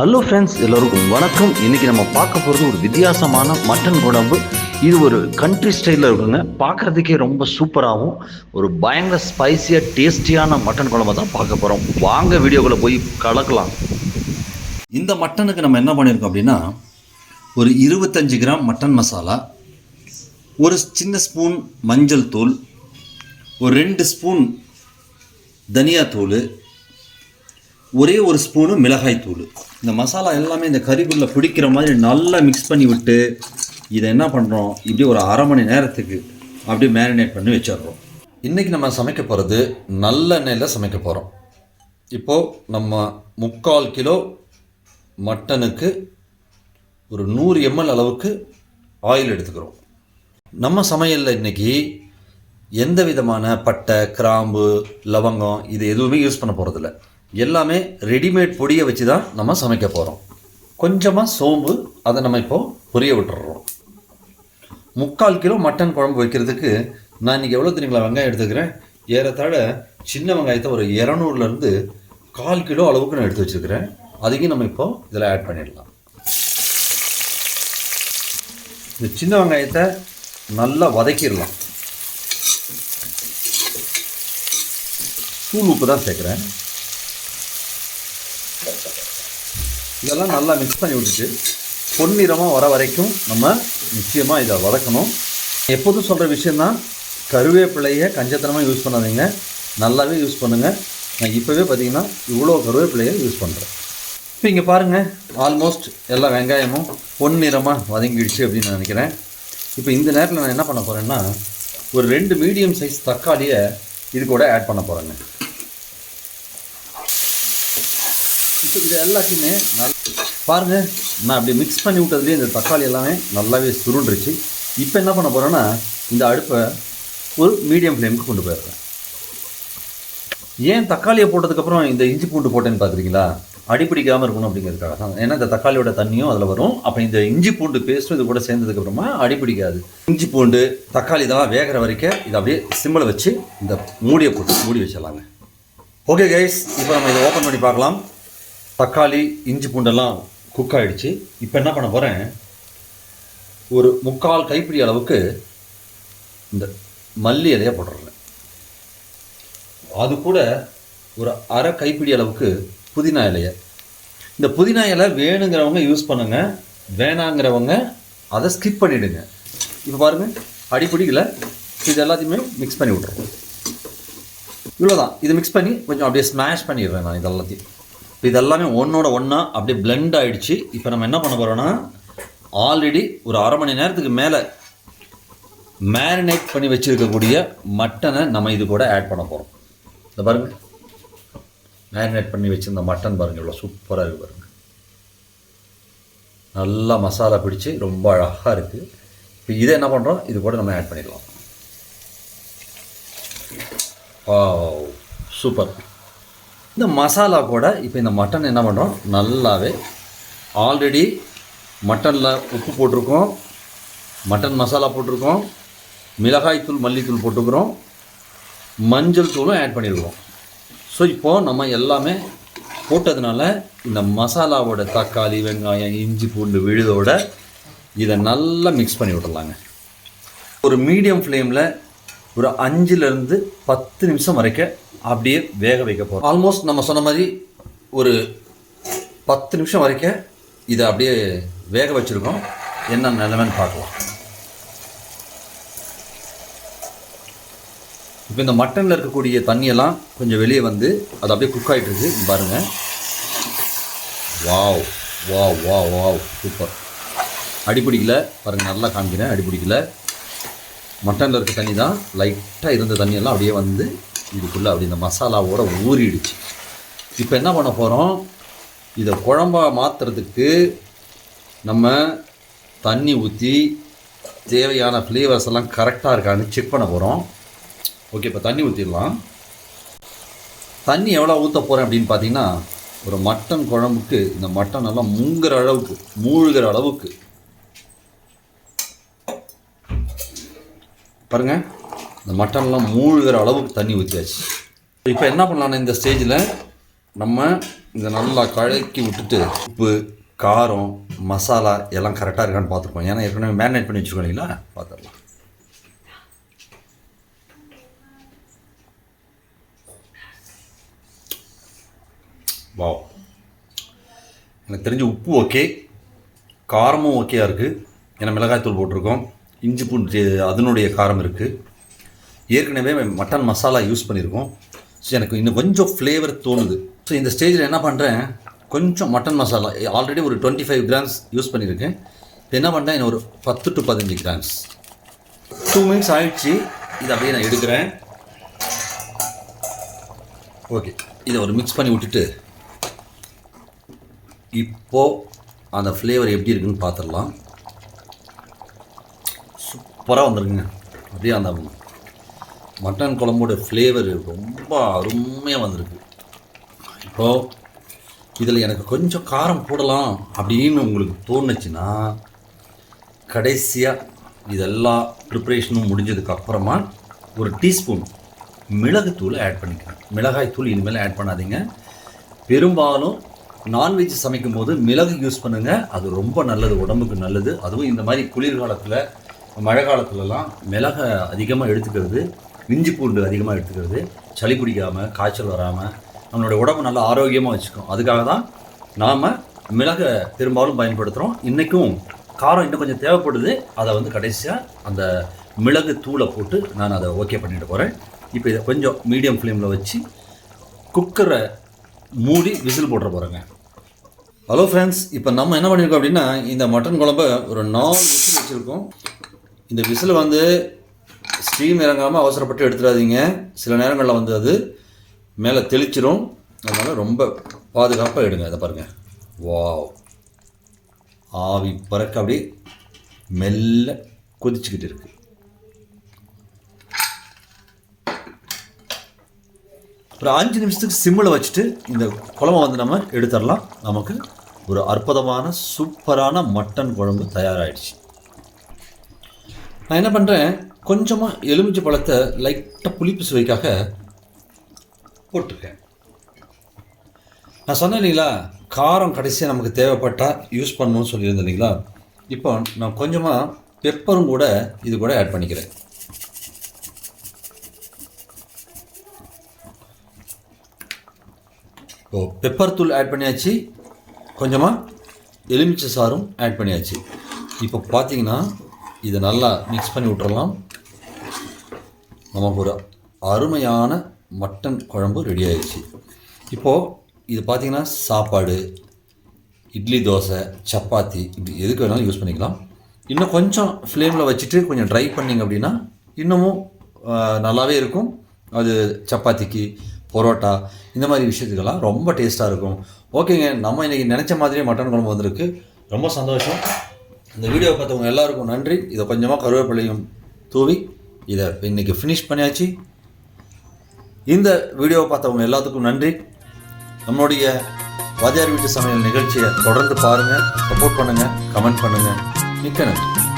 Hello friends எல்லோருக்கும் வணக்கம். இன்னைக்கு நம்ம பார்க்க போகிறது ஒரு வித்தியாசமான மட்டன் குழம்பு. இது ஒரு கண்ட்ரி ஸ்டைலில் இருக்குங்க. பார்க்கறதுக்கே ரொம்ப சூப்பராகவும் ஒரு பயங்கர ஸ்பைசியாக டேஸ்டியான மட்டன் குழம்பு தான் பார்க்க போகிறோம் வாங்க வீடியோக்குள்ளே போய் கலக்கலாம். இந்த மட்டனுக்கு நம்ம என்ன பண்ணியிருக்கோம் அப்படின்னா ஒரு இருபத்தஞ்சி கிராம் மட்டன் மசாலா ஒரு சின்ன ஸ்பூன் மஞ்சள் தூள் ஒரு ரெண்டு ஸ்பூன் தனியாத்தூள் ஒரே ஒரு ஸ்பூனு மிளகாய் தூள் இந்த மசாலா எல்லாமே இந்த கறிக்குள்ளே பிடிக்கிற மாதிரி நல்லா மிக்ஸ் பண்ணி விட்டு இதை என்ன பண்ணுறோம் இப்படி ஒரு அரை மணி நேரத்துக்கு அப்படியே மேரினேட் பண்ணி வச்சிடுறோம். இன்றைக்கி நம்ம சமைக்க போகிறது நல்லெண்ணெயில் சமைக்க போகிறோம் இப்போது நம்ம முக்கால் கிலோ மட்டனுக்கு ஒரு நூறு எம்எல் அளவுக்கு ஆயில் எடுத்துக்கிறோம். நம்ம சமையலில் இன்றைக்கி எந்த விதமான பட்டை கிராம்பு லவங்கம் இது எதுவுமே யூஸ் பண்ண போகிறதில்ல எல்லாமே ரெடிமேட் பொடியை வச்சு தான் நம்ம சமைக்க போகிறோம் கொஞ்சமாக சோம்பு அதை நம்ம இப்போது பொரிய விட்டுறோம். முக்கால் கிலோ மட்டன் குழம்பு வைக்கிறதுக்கு நான் இன்றைக்கி எவ்வளோ தெரியுங்களா வெங்காயம் எடுத்துக்கிறேன்? ஏறத்தாழ சின்ன வெங்காயத்தை ஒரு இரநூறுலேருந்து கால் கிலோ அளவுக்கு நான் எடுத்து வச்சுருக்கிறேன். அதையும் நம்ம இப்போ இதில் ஆட் பண்ணிடலாம். இந்த சின்ன வெங்காயத்தை நல்லா வதக்கிடலாம். தூள் உப்பு தான் சேர்க்குறேன். இதெல்லாம் நல்லா மிக்ஸ் பண்ணி விட்டுட்டு பொன்னிறமாக வர வரைக்கும் நம்ம நிச்சயமாக இதை வதக்கணும். எப்போதும் சொல்கிற விஷயந்தான் கருவேப்பிலையை கஞ்சத்தனமாக யூஸ் பண்ணாதீங்க. நல்லாவே யூஸ் பண்ணுங்கள் நான் இப்போவே பார்த்தீங்கன்னா இவ்வளோ கருவேப்பிலையை யூஸ் பண்ணுறேன் இப்போ இங்கே பாருங்கள் ஆல்மோஸ்ட் எல்லா வெங்காயமும் பொன்னிறமாக வதங்கிடுச்சு அப்படின்னு நான் நினைக்கிறேன். இப்போ இந்த நேரத்தில் நான் என்ன பண்ண போகிறேன்னா ஒரு ரெண்டு மீடியம் சைஸ் தக்காளியை இது கூட ஆட் பண்ண போகிறேங்க இப்போ இது எல்லாத்தையுமே நல் பாருங்கள் நான் அப்படி மிக்ஸ் பண்ணி விட்டதுலேயே இந்த தக்காளி எல்லாமே நல்லாவே சுருண்டுருச்சு. இப்போ என்ன பண்ண போகிறேன்னா இந்த அடுப்பை ஒரு மீடியம் ஃப்ளேமுக்கு கொண்டு போயிடுறேன். ஏன் தக்காளியை போட்டதுக்கப்புறம் இந்த இஞ்சி பூண்டு போட்டேன்னு பார்த்துருக்கீங்களா அடிப்பிடிக்காமல் இருக்கணும் அப்படிங்கிறதுக்காக தான். ஏன்னா இந்த தக்காளியோட தண்ணியும் அதில் வரும். அப்போ இந்த இஞ்சி பூண்டு பேஸ்ட்டும் இது கூட சேர்ந்ததுக்கப்புறமா அடிப்பிடிக்காது இஞ்சி பூண்டு தக்காளி இதெல்லாம் வேகிற வரைக்கும் இதை அப்படியே சிம்மில் வச்சு இந்த மூடியை போட்டு மூடி வச்சிடலாங்க. ஓகே கைஸ் இப்போ நம்ம இதை ஓப்பன் பண்ணி பார்க்கலாம். தக்காளி இஞ்சி பூண்டெல்லாம் குக் ஆகிடுச்சு இப்போ என்ன பண்ண போகிறேன் ஒரு முக்கால் கைப்பிடி அளவுக்கு இந்த மல்லி இலையை போட்டுடுறேன் அது கூட ஒரு அரை கைப்பிடி அளவுக்கு புதினா இலையை. இந்த புதினா இலை வேணுங்கிறவங்க யூஸ் பண்ணுங்க. வேணாங்கிறவங்க அதை ஸ்கிப் பண்ணிவிடுங்க இப்போ பாருங்கள் அடிப்படியில் இது எல்லாத்தையுமே மிக்ஸ் பண்ணி விட்ருவோம் இவ்வளோதான் இது மிக்ஸ் பண்ணி கொஞ்சம் அப்படியே ஸ்மாஷ் பண்ணிடுறேன் நான் இது எல்லாத்தையும். இது எல்லாமே ஒன்றோட ஒன்றா அப்படியே பிளெண்ட் ஆகிடுச்சு இப்போ நம்ம என்ன பண்ண போகிறோன்னா ஆல்ரெடி ஒரு அரை மணி நேரத்துக்கு மேலே மேரினேட் பண்ணி வச்சுருக்கக்கூடிய மட்டனை நம்ம இது கூட ஆட் பண்ண போகிறோம் இந்த பாருங்கள் மேரினேட் பண்ணி வச்சுருந்த மட்டன் பாருங்கள் இவ்வளோ சூப்பராக இருக்குது பாருங்கள் நல்லா மசாலா பிடிச்சி ரொம்ப அழகாக இருக்குது இப்போ இதை என்ன பண்ணுறோம் இது கூட நம்ம ஆட் பண்ணிடலாம். ஆ சூப்பர் இந்த மசாலா கூட இப்போ இந்த மட்டன் என்ன பண்ணுறோம் நல்லாவே ஆல்ரெடி மட்டனில் உப்பு போட்டிருக்கோம். மட்டன் மசாலா போட்டிருக்கோம். மிளகாய் தூள் மல்லித்தூள் போட்டுக்கிறோம். மஞ்சள் தூளும் ஆட் பண்ணியிருக்கோம் ஸோ இப்போது நம்ம எல்லாமே போட்டதுனால இந்த மசாலாவோட தக்காளி வெங்காயம் இஞ்சி பூண்டு விழுதோட இதை நல்லா மிக்ஸ் பண்ணி விடலாங்க ஒரு மீடியம் ஃப்ளேமில் ஒரு அஞ்சுலேருந்து பத்து நிமிஷம் வரைக்கும் அப்படியே வேக வைக்க போகிறோம் ஆல்மோஸ்ட் நம்ம சொன்ன மாதிரி ஒரு பத்து நிமிஷம் வரைக்கும் இதை அப்படியே வேக வச்சுருக்கோம். என்ன நிலைமைன்னு பார்க்கலாம். இப்போ இந்த மட்டனில் இருக்கக்கூடிய தண்ணியெல்லாம் கொஞ்சம் வெளியே வந்து அது அப்படியே குக் ஆகிட்டு இருக்குது பாருங்கள் வாவ் வாவ் வா வாவ் சூப்பர் அடிப்பிடிக்கல பாருங்கள் நல்லா காமிக்கிறேன். அடிப்பிடிக்கல மட்டனில் இருக்க தண்ணி தான் லைட்டாக இருந்த தண்ணியெல்லாம் அப்படியே வந்து இதுக்குள்ளே அப்படி இந்த மசாலாவோட ஊறிடுச்சு. இப்போ என்ன பண்ண போகிறோம் இதை குழம்பா மாற்றுறதுக்கு நம்ம தண்ணி ஊற்றி தேவையான ஃப்ளேவர்ஸ் எல்லாம் கரெக்டாக இருக்கான்னு செக் பண்ண போகிறோம் ஓகே இப்போ தண்ணி ஊற்றிடலாம் தண்ணி எவ்வளோ ஊற்ற போகிறேன் அப்படின்னு பார்த்தீங்கன்னா ஒரு மட்டன் குழம்புக்கு இந்த மட்டன் எல்லாம் மூங்குற அளவுக்கு மூழ்கிற அளவுக்கு. பாருங்கள் இந்த மட்டன்லாம் மூழ்கிற அளவுக்கு தண்ணி ஊற்றியாச்சு இப்போ என்ன பண்ணலான்னு இந்த ஸ்டேஜில் நம்ம இந்த நல்லா கழக்கி விட்டுட்டு உப்பு காரம் மசாலா எல்லாம் கரெக்டாக இருக்கான்னு பார்த்துருப்போம் ஏன்னா ஏற்கனவே மேரினேட் பண்ணி வச்சுருக்கோம் இல்லைங்களா? பார்த்துடலாம். வாவ். எனக்கு தெரிஞ்ச உப்பு ஓகே காரமும் ஓகேயா இருக்குது ஏன்னா மிளகாய்த்தூள் போட்டிருக்கோம். இஞ்சி பூண்டு அதனுடைய காரம் இருக்குது ஏற்கனவே மட்டன் மசாலா யூஸ் பண்ணியிருக்கோம். ஸோ எனக்கு இன்னும் கொஞ்சம் ஃப்ளேவர் தோணுது. ஸோ இந்த ஸ்டேஜில் என்ன பண்ணுறேன் கொஞ்சம் மட்டன் மசாலா ஆல்ரெடி ஒரு டுவெண்ட்டி ஃபைவ் கிராம்ஸ் யூஸ் பண்ணியிருக்கேன். இப்போ என்ன பண்ணுறேன் இன்னும் ஒரு பத்து டு பதினஞ்சு கிராம்ஸ் டூ மினிட்ஸ் ஆயிடுச்சு. இதை அப்படியே நான் எடுக்கிறேன். ஓகே இதை ஒரு மிக்ஸ் பண்ணி விட்டுட்டு இப்போது அந்த ஃப்ளேவர் எப்படி இருக்குன்னு பார்த்துடலாம். சூப்பராக வந்துருங்க அப்படியே அந்த மட்டன் குழம்போட ஃப்ளேவர் ரொம்ப அருமையாக வந்திருக்கு. இப்போது இதில் எனக்கு கொஞ்சம் காரம் போடலாம் அப்படின்னு உங்களுக்கு தோணுச்சுன்னா கடைசியாக இதெல்லாம் ப்ரிப்ரேஷனும் முடிஞ்சதுக்கு அப்புறமா ஒரு டீஸ்பூன் மிளகுத்தூளை ஆட் பண்ணிக்கிறேன். மிளகாய் தூள் இனிமேல் ஆட் பண்ணாதீங்க. பெரும்பாலும் நான்வெஜ் சமைக்கும் போது மிளகு யூஸ் பண்ணுங்கள் அது ரொம்ப நல்லது உடம்புக்கு நல்லது. அதுவும் இந்த மாதிரி குளிர்காலத்தில் மழை காலத்துலலாம் மிளகை அதிகமாக எடுத்துக்கிறது இஞ்சி பூண்டு அதிகமாக எடுத்துக்கிறது. சளி பிடிக்காமல் காய்ச்சல் வராமல் நம்மளோட உடம்பு நல்லா ஆரோக்கியமாக வச்சுக்கும். அதுக்காக தான் நாம் மிளகை பெரும்பாலும் பயன்படுத்துகிறோம் இன்றைக்கும் காரம் இன்னும் கொஞ்சம் தேவைப்படுது. அதை வந்து கடைசியாக அந்த மிளகு தூளை போட்டு நான் அதை ஓகே பண்ணிட்டு போகிறேன் இப்போ இதை கொஞ்சம் மீடியம் ஃப்ளேமில் வச்சு குக்கரை மூடி விசில் போட்டுற போகிறேங்க ஹலோ ஃப்ரெண்ட்ஸ் இப்போ நம்ம என்ன பண்ணியிருக்கோம் அப்படின்னா இந்த மட்டன் குழம்பை ஒரு நாலு விசில் வச்சுருக்கோம். இந்த விசில் வந்து ஸ்டீம் இறங்காமல் அவசரப்பட்டு எடுத்துடாதீங்க. சில நேரங்களில் வந்து அது மேலே தெளிச்சிரும். அதனால் ரொம்ப பாதுகாப்பாக எடுங்க இதை பாருங்கள் வாவ். ஆவி பறக்க அப்படியே மெல்ல கொதிச்சுக்கிட்டு இருக்கு. ஒரு அஞ்சு நிமிஷத்துக்கு சிம்மில் வச்சுட்டு இந்த குழம்பை வந்து நம்ம எடுத்துடலாம். நமக்கு ஒரு அற்புதமான சூப்பரான மட்டன் குழம்பு தயாராகிடுச்சு நான் என்ன பண்ணுறேன் கொஞ்சமாக எலுமிச்சை பழத்தை லைட்டாக புளிப்பு சுவைக்காக போட்டிருக்கேன். நான் சொன்னேன் இல்லைங்களா காரம் கடைசியாக நமக்கு தேவைப்பட்டால் யூஸ் பண்ணணும்னு சொல்லியிருந்தேன் இல்லைங்களா? இப்போ நான் கொஞ்சமாக பெப்பரும் கூட இது கூட ஆட் பண்ணிக்கிறேன். ஓ பெப்பர் தூள் ஆட் பண்ணியாச்சு. கொஞ்சமாக எலுமிச்சை சாரும் ஆட் பண்ணியாச்சு. இப்போ பார்த்தீங்கன்னா இதை நல்லா மிக்ஸ் பண்ணி விட்டுறலாம். நமக்கு ஒரு அருமையான மட்டன் குழம்பு ரெடி ஆயிடுச்சு. இப்போது இது பார்த்தீங்கன்னா சாப்பாடு இட்லி தோசை சப்பாத்தி இப்படி எதுக்கு வேணாலும் யூஸ் பண்ணிக்கலாம். இன்னும் கொஞ்சம் ஃப்ளேமில் வச்சுட்டு கொஞ்சம் ட்ரை பண்ணிங்க அப்படின்னா இன்னமும் நல்லாவே இருக்கும். அது சப்பாத்திக்கு பரோட்டா இந்த மாதிரி விஷயத்துக்கெல்லாம் ரொம்ப டேஸ்ட்டாக இருக்கும். ஓகேங்க நம்ம இன்றைக்கி நினச்ச மாதிரியே மட்டன் குழம்பு வந்திருக்கு. ரொம்ப சந்தோஷம். இந்த வீடியோ பார்த்தவங்க எல்லாருக்கும் நன்றி. இதை கொஞ்சமாக கருவேப்பிலையும் தூவி இதை இன்றைக்கி ஃபினிஷ் பண்ணியாச்சு. இந்த வீடியோவை பார்த்தவங்க எல்லாத்துக்கும் நன்றி. நம்மளுடைய வாத்தியார் வீட்டு சமையல் நிகழ்ச்சியை தொடர்ந்து பாருங்கள் சப்போர்ட் பண்ணுங்கள் கமெண்ட் பண்ணுங்கள் மிக்க நன்றி.